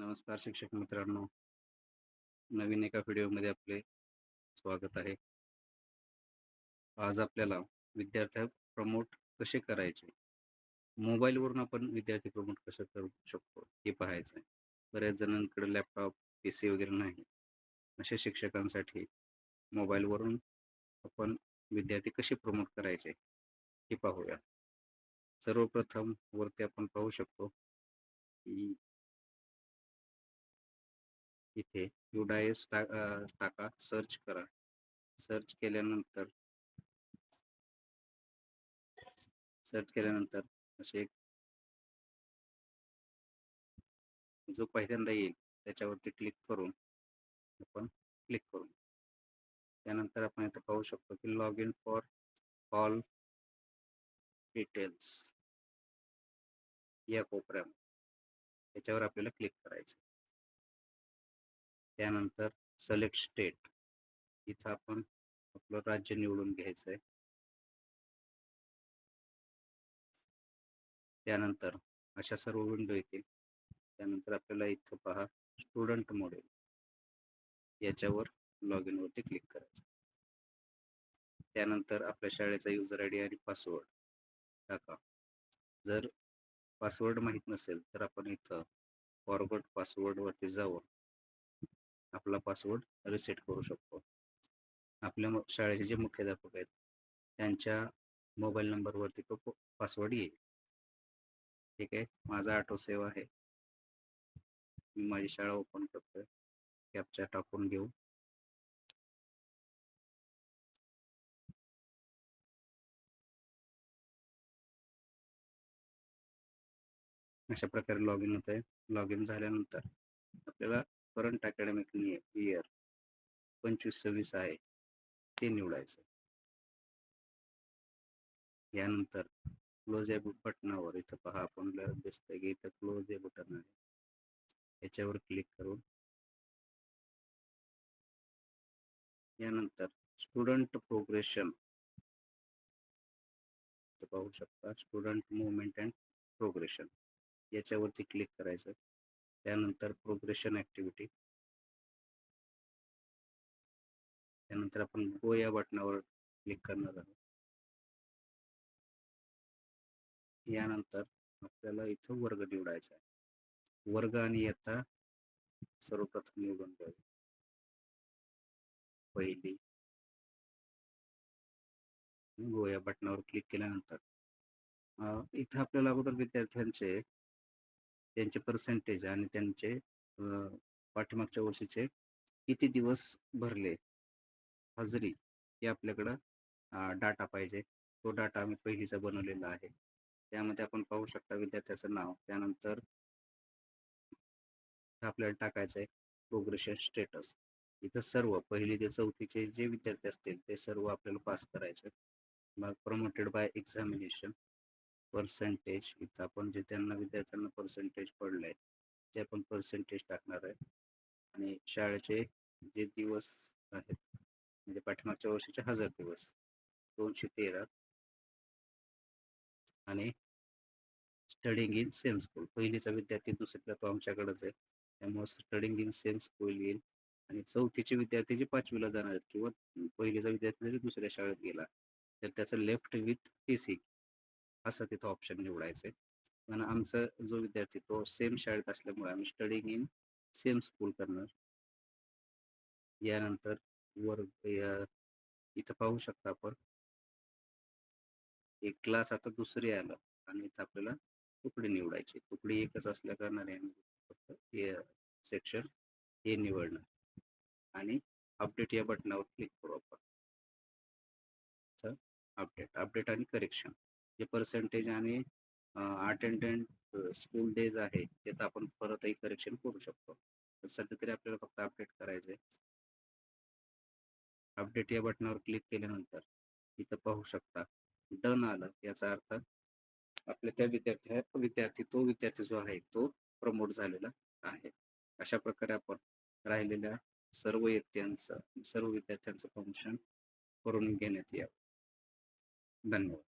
नमस्कार शिक्षक मित्रांनो. नवीन एका व्हिडिओमध्ये आपले स्वागत आहे. आज आपल्याला विद्यार्थ्या प्रमोट कसे करायचे? मोबाईलवरून आपण विद्यार्थी प्रमोट कसं करू शकतो हे पाहायचं आहे. बऱ्याच जणांकडे लॅपटॉप पी सी वगैरे नाही. अशा शिक्षकांसाठी मोबाईलवरून आपण विद्यार्थी कसे प्रमोट करायचे हे पाहूया. सर्वप्रथम वरती आपण पाहू शकतो की इथे युडायस टा टाका सर्च करा. सर्च केल्यानंतर सर्च केल्यानंतर असे जो पहिल्यांदा येईल त्याच्यावरती क्लिक करून आपण क्लिक करू. त्यानंतर आपण इथं पाहू शकतो की log in for all details या कोपऱ्यामध्ये. त्याच्यावर आपल्याला क्लिक करायचं त्यानंतर सिलेक्ट स्टेट इथं आपण आपलं राज्य निवडून घ्यायचं आहे त्यानंतर अशा सर्व विंडो येतील. त्यानंतर आपल्याला इथं पहा स्टुडंट मॉडेल याच्यावर लॉग इन वरती क्लिक करायचं. त्यानंतर आपल्या शाळेचा युजर आय डी आणि पासवर्ड टाका. जर पासवर्ड माहीत नसेल तर आपण इथं फॉरवर्ड पासवर्डवरती जाऊन आपला पासवर्ड रिसेट करू शकतो. आपल्या शाळेचे जे मुख्याध्यापक आहेत त्यांच्या मोबाईल नंबरवरती तो पासवर्ड येईल. ठीक आहे? माझा ऑटो सेव आहे. मी माझी शाळा ओपन करतोय. कॅपचा टाकून घेऊ. अशा प्रकारे लॉग इन होत आहे लॉग इन झाल्यानंतर आपल्याला करंट अकॅडमिक इयर पंचवीस सव्वीस आहे ते निवडायचं. यानंतर क्लोज या बटनावर इथं पहा आपल्याला दिसतंय की इथं क्लोज या बटन आहे. याच्यावर क्लिक करून यानंतर स्टुडंट प्रोग्रेशन पाहू शकता. स्टुडंट मुवमेंट अँड प्रोग्रेशन याच्यावरती क्लिक करायचं. त्यानंतर प्रोग्रेशन ऍक्टिव्हिटी त्यानंतर आपण गो या बटनावर क्लिक करणार आहोत. यानंतर आपल्याला इथं वर्ग निवडायचा आहे. वर्ग आणि इयत्ता सर्वप्रथम निवडून घ्यावी पहिली. गो या बटनावर क्लिक केल्यानंतर. इथं आपल्याला अगोदर विद्यार्थ्यांचे त्यांचे पर्सेंटेज आणि त्यांचे पाठीमागच्या वर्षीचे किती दिवस भरले? हजरी हे आपल्याकडं डाटा पाहिजे. तो डाटा आम्ही पहिलीचा बनवलेला आहे. त्यामध्ये आपण पाहू शकता विद्यार्थ्याचं नाव. त्यानंतर आपल्याला टाकायचं आहे प्रोग्रेशन स्टेटस इथं सर्व पहिली ते चौथीचे जे विद्यार्थी असतील ते सर्व आपल्याला पास करायचे. मग प्रमोटेड बाय एक्झामिनेशन पर्सेंटेज इथं आपण जे त्यांना विद्यार्थ्यांना पर्सेंटेज पडलं आहे ते आपण पर्सेंटेज टाकणार आहे. आणि शाळेचे जे दिवस आहेत म्हणजे पाठीमागच्या वर्षीचे हजार दिवस दोनशे तेरा. आणि स्टडिंग इन सेम स्कूल पहिलीचा विद्यार्थी दुसरीला तो आमच्याकडेच आहे. त्यामुळे स्टडिंग इन सेम स्कूल येईल. आणि चौथीचे विद्यार्थी जे पाचवीला जाणार आहेत किंवा पहिलीचा विद्यार्थी जरी दुसऱ्या शाळेत गेला तर त्याचं लेफ्ट विथ टी सी असं तिथं ऑप्शन निवडायचं. आहे पण आमचा जो विद्यार्थी तो सेम शाळेत असल्यामुळे आम्ही स्टडिंग इन सेम स्कूल करणार. यानंतर वर इथं पाहू शकता आपण. एक क्लास आता दुसरी आलं आणि इथं आपल्याला तुकडी निवडायची. तुकडी एकच असल्या कारणाने फक्त सेक्शन हे निवडणार. आणि अपडेट या बटनावर क्लिक करू आपण. अपडेट अपडेट आणि करेक्शन जे पर्सेंटेज आणि अटेंडंट स्कूल डेज आहे ते तर आपण परतही करेक्शन करू शकतो. सध्या तरी आपल्याला फक्त अपडेट करायचं आहे अपडेट या बटनावर क्लिक केल्यानंतर इथं पाहू शकता डन आलं याचा अर्थ आपल्या त्या विद्यार्थ्या विद्यार्थी तो विद्यार्थी जो आहे तो प्रमोट झालेला आहे. अशा प्रकारे आपण राहिलेल्या सर्व येत्यांचं सर्व विद्यार्थ्यांचं फंक्शन करून घेण्यात यावं. धन्यवाद.